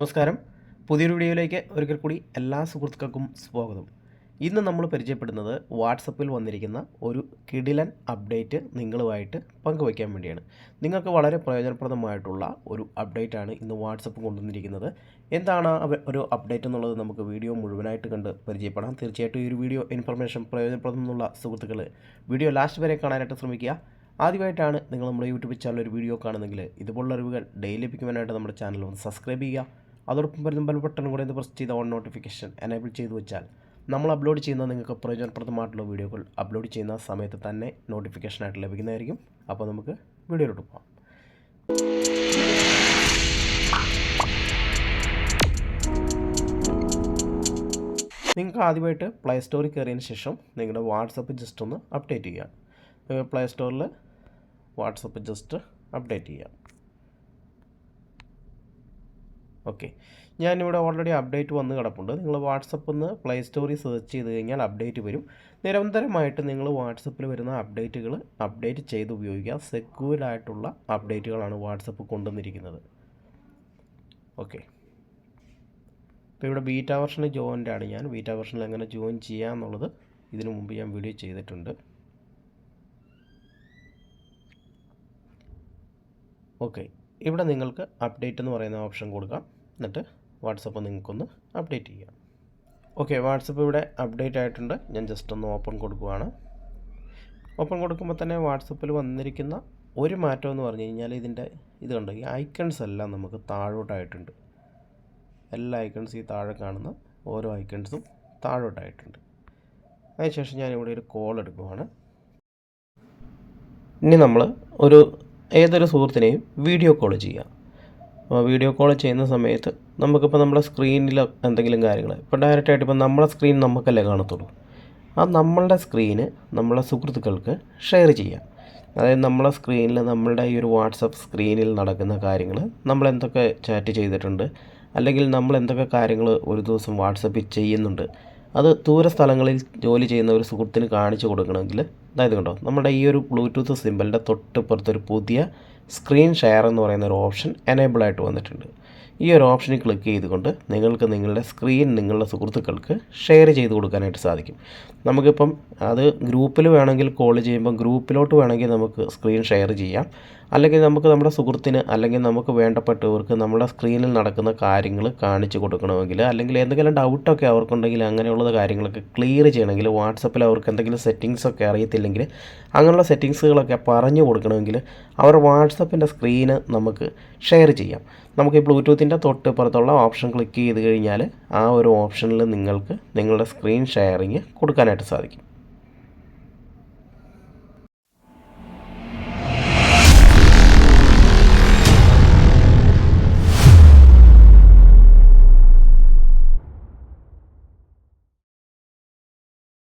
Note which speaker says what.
Speaker 1: നമസ്കാരം. പുതിയൊരു വീഡിയോയിലേക്ക് ഒരിക്കൽ കൂടി എല്ലാ സുഹൃത്തുക്കൾക്കും സ്വാഗതം. ഇന്ന് നമ്മൾ പരിചയപ്പെടുന്നത് വാട്സപ്പിൽ വന്നിരിക്കുന്ന ഒരു കിടിലൻ അപ്ഡേറ്റ് നിങ്ങളുമായിട്ട് പങ്കുവയ്ക്കാൻ വേണ്ടിയാണ്. നിങ്ങൾക്ക് വളരെ പ്രയോജനപ്രദമായിട്ടുള്ള ഒരു അപ്ഡേറ്റാണ് ഇന്ന് വാട്സപ്പ് കൊണ്ടുവന്നിരിക്കുന്നത്. എന്താണ് ഒരു അപ്ഡേറ്റ് എന്നുള്ളത് നമുക്ക് വീഡിയോ മുഴുവനായിട്ട് കണ്ട് പരിചയപ്പെടാം. തീർച്ചയായിട്ടും ഈ ഒരു വീഡിയോ ഇൻഫർമേഷൻ പ്രയോജനപ്രദം എന്നുള്ള സുഹൃത്തുക്കൾ വീഡിയോ ലാസ്റ്റ് വരെ കാണാനായിട്ട് ശ്രമിക്കുക. ആദ്യമായിട്ടാണ് നിങ്ങൾ നമ്മുടെ യൂട്യൂബ് ചാനൽ ഒരു വീഡിയോ കാണുന്നെങ്കിൽ ഇതുപോലുള്ള അറിവുകൾ ഡെയിലി ലഭിക്കുവാനായിട്ട് നമ്മുടെ ചാനൽ ഒന്ന് സബ്സ്ക്രൈബ് ചെയ്യുക. അതോടൊപ്പം വരുന്ന ബെൽ ബട്ടൺ കൂടെ ഒന്ന് പ്രസ് ചെയ്ത് ഓൺ നോട്ടിഫിക്കേഷൻ എനേബിൾ ചെയ്തു വെച്ചാൽ നമ്മൾ അപ്ലോഡ് ചെയ്യുന്ന നിങ്ങൾക്ക് പ്രയോജനപ്രദമായിട്ടുള്ള വീഡിയോകൾ അപ്ലോഡ് ചെയ്യുന്ന സമയത്ത് തന്നെ നോട്ടിഫിക്കേഷനായിട്ട് ലഭിക്കുന്നതായിരിക്കും. അപ്പോൾ നമുക്ക് വീഡിയോയിലോട്ട് പോകാം നിങ്ങൾക്ക് ആദ്യമായിട്ട് പ്ലേ സ്റ്റോറിൽ കയറിയതിന് ശേഷം നിങ്ങളുടെ വാട്സപ്പ് ജസ്റ്റ് ഒന്ന് അപ്ഡേറ്റ് ചെയ്യുക പ്ലേ സ്റ്റോറിൽ വാട്സപ്പ് ജസ്റ്റ് അപ്ഡേറ്റ് ചെയ്യുക ഓക്കെ. ഞാനിവിടെ ഓൾറെഡി അപ്ഡേറ്റ് വന്ന് കിടപ്പുണ്ട്. നിങ്ങൾ വാട്സപ്പിൽ നിന്ന് പ്ലേ സ്റ്റോറിൽ സെർച്ച് ചെയ്ത് കഴിഞ്ഞാൽ അപ്ഡേറ്റ് വരും. നിരന്തരമായിട്ട് നിങ്ങൾ വാട്സപ്പിൽ വരുന്ന അപ്ഡേറ്റുകൾ അപ്ഡേറ്റ് ചെയ്ത് ഉപയോഗിക്കുക. സെക്യൂരായിട്ടുള്ള അപ്ഡേറ്റുകളാണ് വാട്സപ്പ് കൊണ്ടുവന്നിരിക്കുന്നത്. ഓക്കെ. ഇപ്പോൾ ഇവിടെ ബീറ്റ വെർഷന് ജോയിന്റ് ആണ് ഞാൻ. ബീറ്റ വെർഷനിൽ എങ്ങനെ ജോയിൻ ചെയ്യുക എന്നുള്ളത് ഇതിനു മുമ്പ് ഞാൻ വീഡിയോ ചെയ്തിട്ടുണ്ട്. ഓക്കെ. ഇവിടെ നിങ്ങൾക്ക് അപ്ഡേറ്റ് എന്ന് പറയുന്ന ഓപ്ഷൻ കൊടുക്കാം. എന്നിട്ട് വാട്സപ്പ് നിങ്ങൾക്കൊന്ന് അപ്ഡേറ്റ് ചെയ്യാം. ഓക്കെ വാട്സപ്പ് ഇവിടെ അപ്ഡേറ്റ് ആയിട്ടുണ്ട്. ഞാൻ ജസ്റ്റ് ഒന്ന് ഓപ്പൺ കൊടുക്കുകയാണ് ഓപ്പൺ കൊടുക്കുമ്പോൾ തന്നെ വാട്സപ്പിൽ വന്നിരിക്കുന്ന ഒരു മാറ്റം എന്ന് പറഞ്ഞു കഴിഞ്ഞാൽ ഇതിന്റെ ഇത് കണ്ടോ? ഈ ഐക്കൺസ് എല്ലാം നമുക്ക് താഴോട്ടായിട്ടുണ്ട്. എല്ലാ ഐക്കൺസ് ഈ താഴെ കാണുന്ന ഓരോ ഐക്കൺസും താഴോട്ടായിട്ടുണ്ട്. അതിനുശേഷം ഞാനിവിടെ ഒരു കോൾ എടുക്കുവാണ്. ഇനി നമ്മൾ ഒരു ഏതൊരു സുഹൃത്തിനെയും വീഡിയോ കോൾ ചെയ്യാം. വീഡിയോ കോൾ ചെയ്യുന്ന സമയത്ത് നമുക്കിപ്പോൾ നമ്മുടെ സ്ക്രീനിൽ എന്തെങ്കിലും കാര്യങ്ങൾ ഇപ്പോൾ ഡയറക്റ്റായിട്ട് ഇപ്പോൾ നമ്മളെ സ്ക്രീൻ നമുക്കല്ലേ കാണത്തുള്ളൂ. ആ നമ്മളുടെ സ്ക്രീന് നമ്മളെ സുഹൃത്തുക്കൾക്ക് ഷെയർ ചെയ്യാം. അതായത് നമ്മളെ സ്ക്രീനിൽ നമ്മളുടെ ഈ ഒരു വാട്സപ്പ് സ്ക്രീനിൽ നടക്കുന്ന കാര്യങ്ങൾ നമ്മൾ എന്തൊക്കെ ചാറ്റ് ചെയ്തിട്ടുണ്ട് അല്ലെങ്കിൽ നമ്മൾ എന്തൊക്കെ കാര്യങ്ങൾ ഒരു ദിവസം വാട്സപ്പിൽ ചെയ്യുന്നുണ്ട് അത് ദൂര സ്ഥലങ്ങളിൽ ജോലി ചെയ്യുന്ന ഒരു സുഹൃത്തിന് കാണിച്ചു കൊടുക്കണമെങ്കിൽ അതായത് കണ്ടോ നമ്മുടെ ഈ ഒരു ബ്ലൂടൂത്ത് സിമ്പിളിന്റെ തൊട്ടിപ്പുറത്തൊരു പുതിയ സ്ക്രീൻ ഷെയർ എന്ന് പറയുന്ന ഒരു ഓപ്ഷൻ എനേബിൾ ആയിട്ട് വന്നിട്ടുണ്ട്. ഈ ഒരു ഓപ്ഷനിൽ ക്ലിക്ക് ചെയ്തുകൊണ്ട് നിങ്ങൾക്ക് നിങ്ങളുടെ സ്ക്രീൻ നിങ്ങളുടെ സുഹൃത്തുക്കൾക്ക് ഷെയർ ചെയ്ത് കൊടുക്കാനായിട്ട് സാധിക്കും. നമുക്കിപ്പം അത് ഗ്രൂപ്പിൽ വേണമെങ്കിൽ കോൾ ചെയ്യുമ്പോൾ ഗ്രൂപ്പിലോട്ട് വേണമെങ്കിൽ നമുക്ക് സ്ക്രീൻ ഷെയർ ചെയ്യാം. അല്ലെങ്കിൽ നമുക്ക് നമ്മുടെ സുഹൃത്തിന് അല്ലെങ്കിൽ നമുക്ക് വേണ്ടപ്പെട്ടവർക്ക് നമ്മുടെ സ്ക്രീനിൽ നടക്കുന്ന കാര്യങ്ങൾ കാണിച്ചു കൊടുക്കണമെങ്കിൽ അല്ലെങ്കിൽ എന്തെങ്കിലും ഡൗട്ടൊക്കെ അവർക്കുണ്ടെങ്കിൽ അങ്ങനെയുള്ള കാര്യങ്ങളൊക്കെ ക്ലിയർ ചെയ്യണമെങ്കിൽ വാട്സപ്പിൽ അവർക്ക് എന്തെങ്കിലും സെറ്റിങ്സൊക്കെ അറിയത്തില്ലെങ്കിൽ അങ്ങനെയുള്ള സെറ്റിങ്സുകളൊക്കെ പറഞ്ഞു കൊടുക്കണമെങ്കിൽ അവർ വാട്സപ്പിന്റെ സ്ക്രീന് നമുക്ക് ഷെയർ ചെയ്യാം. നമുക്ക് ഈ ബ്ലൂടൂത്തിന്റെ തൊട്ട് പുറത്തുള്ള ഓപ്ഷൻ ക്ലിക്ക് ചെയ്ത് കഴിഞ്ഞാൽ ആ ഒരു ഓപ്ഷനിൽ നിങ്ങൾക്ക് നിങ്ങളുടെ സ്ക്രീൻ ഷെയറിങ് കൊടുക്കാനായിട്ട് സാധിക്കും.